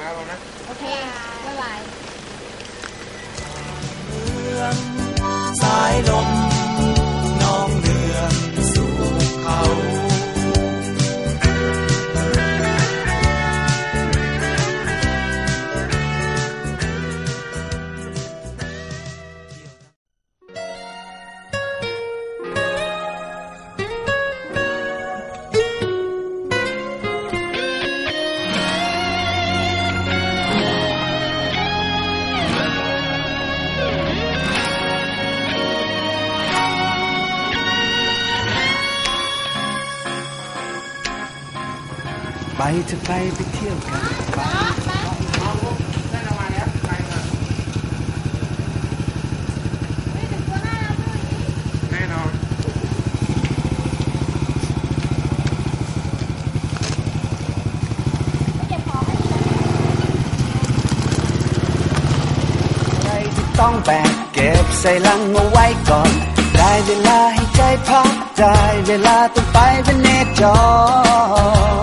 มาแล้วนะ โอเคบ๊ายบาย จะไปไปเที่ยวกันได้รางวัลแล้วไปเถอะแน่นอนอะไรที่ต้องแบกเก็บใส่ลังเอาไว้ก่อน ได้เวลาให้ใจพัก ได้เวลาต้องไปเป็นเนจรเ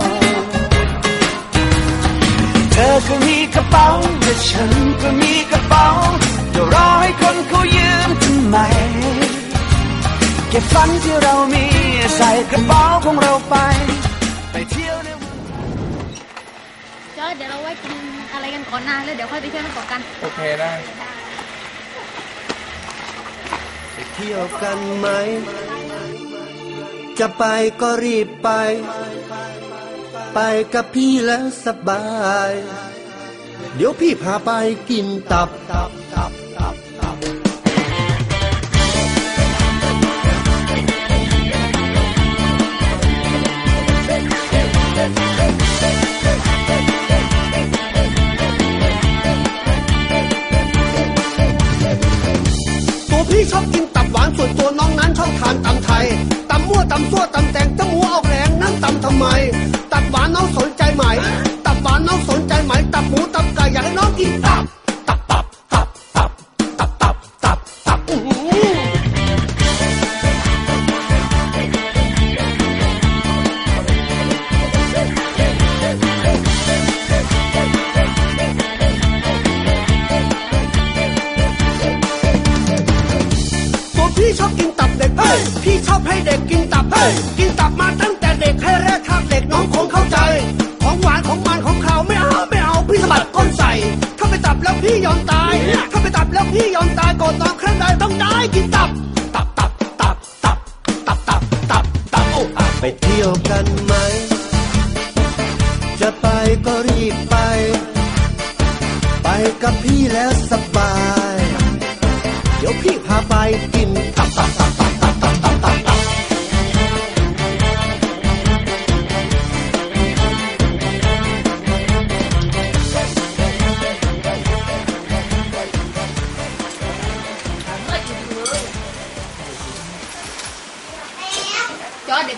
ธอก็มีกระเป๋าแต่ฉันก็มีกระเป๋าจะรอให้คนเขายืมทำไม เก็บฝันที่เรามีใส่กระเป๋าของเราไป ไปเที่ยวในจอร์จเดี๋ยวเราไว้กินอะไรกันก่อนนะแล้วเดี๋ยวค่อยไปเที่ยวน้ำตกกัน โอเคได้ไปเที่ยวกันไหม จะไปก็รีบไป ไปกับพี่แล้วสบาย เดี๋ยวพี่พาไปกินตับตับตับตับตับตัวพี่ชอบกินตับหวานส่วนตัวน้องนั้นชอบทานตำไทยตำมั่วตำซั่วตำแตงตำหมูออกแรง นั่งตำทำไม ตับหวานน้องสนใจไหม ตับหวานน้องสนใจไหม ตับหมูตับไก่อยากให้น้องกินตับ ตับตับตับตับตับตับตับตับอื้อหือตัวพี่ชอบกินตับเด็กเฮ้ย พี่ชอบให้เด็กกินตับเฮ้ย กินตับมาตั้ง เด็กให้แรกทากเด็กน้องคงเข้าใจ ของหวานของมันของขาวไม่เอาไม่เอาพี่สะบัดก้นใส่ถ้าไปตับแล้วพี่ยอมตายถ้าไปตับแล้วพี่ยอมตายก่อนนอนครั้งใดต้องได้กินตับ ตับตับตับตับตับตับตับตับโอ้อะไปเที่ยวกันไหม จะไปก็รีบไป ไปกับพี่แล้วสบาย เดี๋ยวพี่พาไปกินตับตับตับ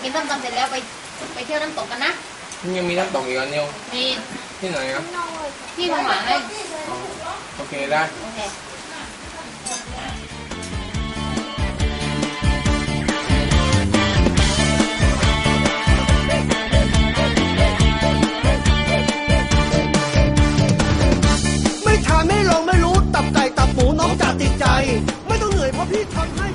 กินส้มตำเสร็จแล้วไปไปเที่ยวน้ำตกกันนะยังมีน้ำตกอีกอันนิวมีที่ไหนครับที่ทางหลังเลยอ๋อโอเคได้โอเคไม่ทานไม่ลองไม่รู้ตับไก่ตับหมูน้องจะติดใจ ไม่ต้องเหนื่อยเพราะพี่ทำให้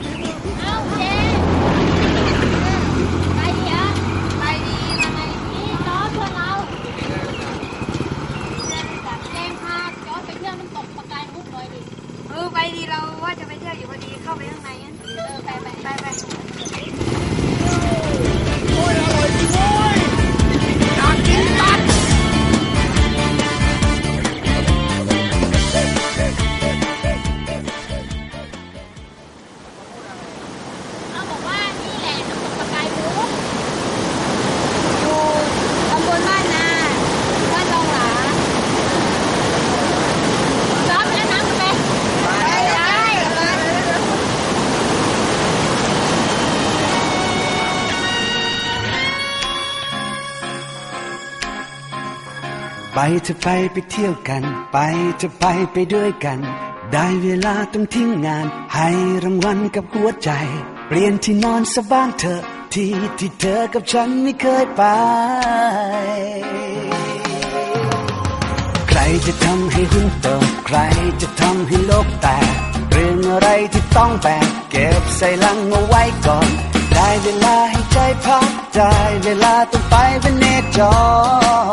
ไปจะไปไปเที่ยวกัน ไปจะไปไปด้วยกัน ได้เวลาต้องทิ้งงาน ให้รางวัลกับหัวใจ เปลี่ยนที่นอนสบ้างเถอที่ที่เธอกับฉันไม่เคยไป ใครจะทำให้หุ้นเตกใครจะทำให้โลกแตกเรื่องอะไรที่ต้องแบกเก็บใส่ลังเอาไว้ก่อน ได้เวลาให้ใจพักได้เวลาต้องไปเป็นเนจร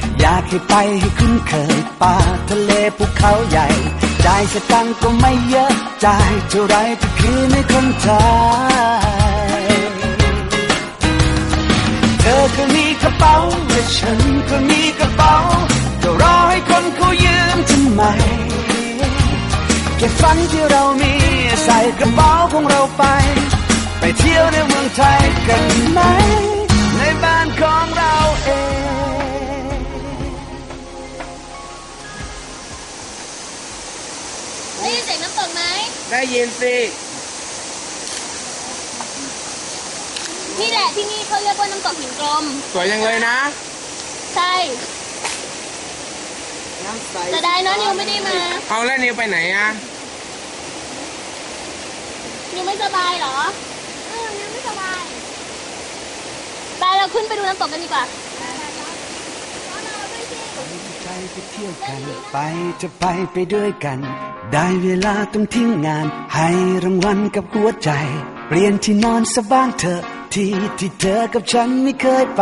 อยากให้ไปให้คุ้นเคยป่าทะเลภูเขาใหญ่จ่ายสตังก็ไม่เยอะจ่ายเท่าไรก็คือในคนไทยเธอก็มีกระเป๋าและฉันก็มีกระเป๋าจะรอให้คนเขายืมทำไมเก็บฝันที่เรามีใส่กระเป๋าของเราไป ไปเที่ยวในเมืองไทยกันไหม ไหมได้ยินสินี่แหละที่นี่เขาเรียกว่าน้ำตกหินกลม สวยยังเลยนะ ใช่แต่ได้เนอะนิวไม่ได้มา เอาแล้วนิวไปไหนอะนิวไม่สบายเหรอเออนิวไม่สบาย ไปเราขึ้นไปดูน้ำตกกันดีกว่าใจ ไปเที่ยวกัน ไปจะไปไปด้วยกัน ได้เวลาต้องทิ้งงาน ให้รางวัลกับหัวใจ เปลี่ยนที่นอนสบ้างเถอะที่ที่เธอกับฉันไม่เคยไป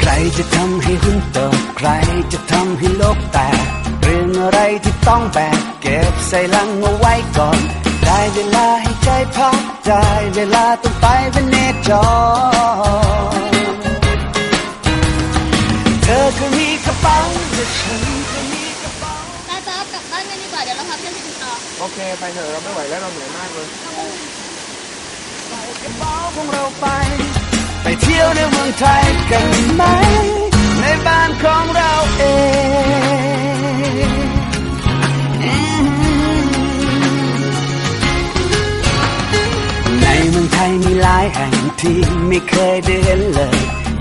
ใครจะทำให้หุ้นตกใครจะทำให้โลกแตกเรื่องอะไรที่ต้องแบกเก็บใส่ลังเอาไว้ก่อน ได้เวลาให้ใจพักได้เวลาต้องไปเป็นเนจร อก็มีกระเป๋าและฉันก็มีกระเป๋าตาจ๊อบกลับบ้านกันดีกว่า เดี๋ยวเราพักเที่ยวที่ต่อโอเค ไปเถอะเราไม่ไหวแล้วเราเหนื่อยมากเลยกระเป๋าของเราไป ไปเที่ยวในเมืองไทยกันไหม ในบ้านของเราเองอืมในเมืองไทยมีหลายแห่งที่ไม่เคยได้เห็นเลย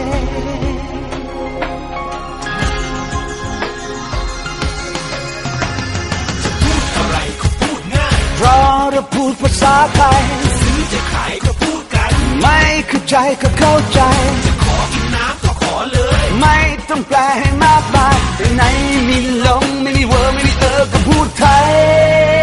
ง ดภาษาไทยซื้อจะขายก็พูดกัน ไม่เข้าใจก็เข้าใจขอกินน้ำก็ขอเลย ไม่ต้องแปลให้มากมายแต่ไหนมีลงไม่มีเวอร์ไม่มีเออก็พูดไทย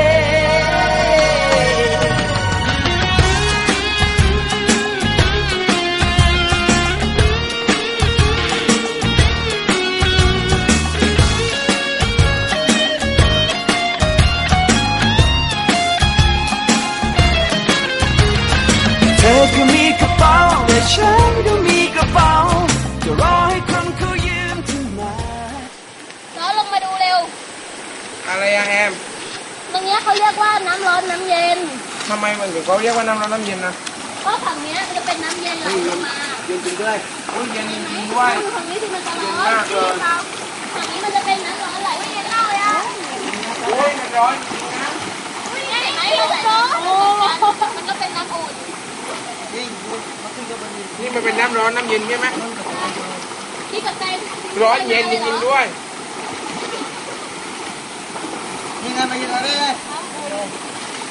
ทำไมมันถึงเขาเรียกว่าน้ำร้อนน้ำเย็นนะเพราะฝั่งเนี้ยมันจะเป็นน้ำเย็นไหลลงมาเย็นจริงด้วยโอ้ยเย็นจริงๆด้วยฝั่งนี้ที่มันจะร้อนเย็นมากเลยฝั่งนี้มันจะเป็นน้ำร้อนไหลไม่เย็นเล่าเลยอะโอ้ยมันร้อนจริงนะเห็นไหมมันร้อนมันก็เป็นน้ำอุ่นนี่มันเป็นน้ำร้อนน้ำเย็นใช่ไหมที่กับเป็นร้อนเย็นจริงๆด้วยนี่ไงมากินอะไรเลย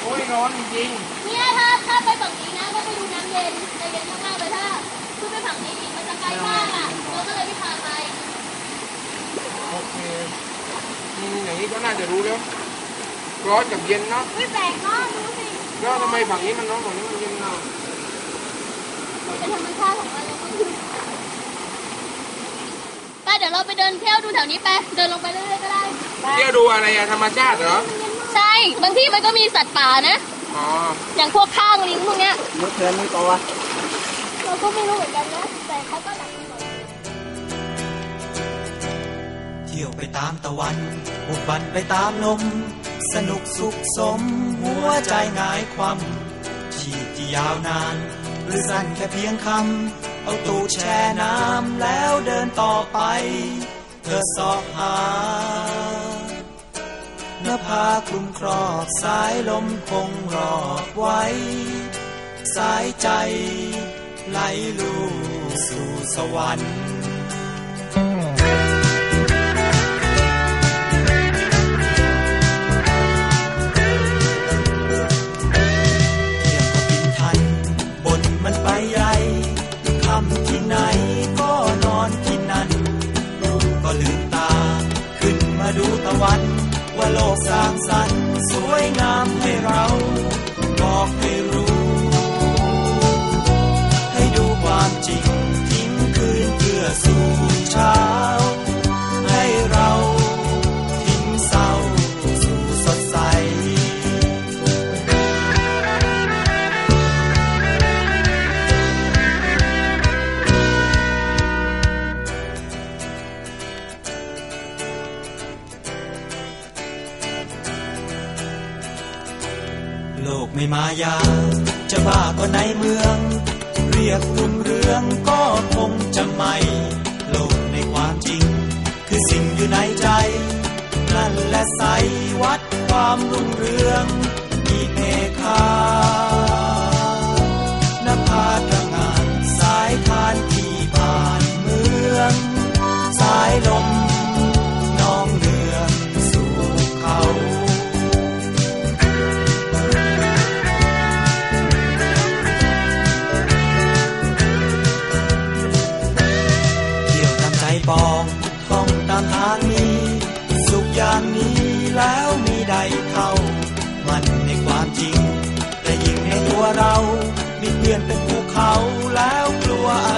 โอ้ยร้อนจริงเนี่ยถ้าถ้าไปฝั่งนี้นะก็ไปดูน้ำเย็นจะเย็นมากๆเลยถ้าขึ้นไปฝั่งนี้อีกมันจะไกลมากอะเราก็เลยไม่พาไปๆโอเคนี่อย่างนี้ก็น่าจะรู้แล้วร้อนกับเย็นเนาะไม่แปลกเนาะดูสิแล้วทำไมฝั่งนี้มันร้อนฝั่งนี้มันเย็นเนาะเป็นธรรมชาติของมันเลยเดี๋ยวเราไปเดินเที่ยวดูแถวนี้ไปเดินลงไปเรื่อยๆก็ได้เที่ยวดูอะไรอะธรรมชาติเหรอ ใช่ บางที่มันก็มีสัตว์ป่านะ อ๋ออย่างพวกข้างลิงพวกเนี้ยเมื่อคืนนี้ก็ว่าเราก็ไม่รู้เหมือนกันนะ แต่เขาก็หลักหมดเที่ยวไปตามตะวันบุกบันไปตามลม สนุกสุขสม หัวใจหงายความชีพที่ยาวนาน หรือสั้นแค่เพียงคำ เอาตูแช่น้ำแล้วเดินต่อไป เธอสอบหา นื้อผ้าคลุมครอบสายลมคงรอบไว้ สายใจไหลลู่สู่สวรรค์ จะบ้าก็ในเมือง เรียกรุ่งเรืองก็คงจะไม่โลกในความจริง คือสิ่งอยู่ในใจ นั่นแหละใสวัดความรุ่งเรือง แ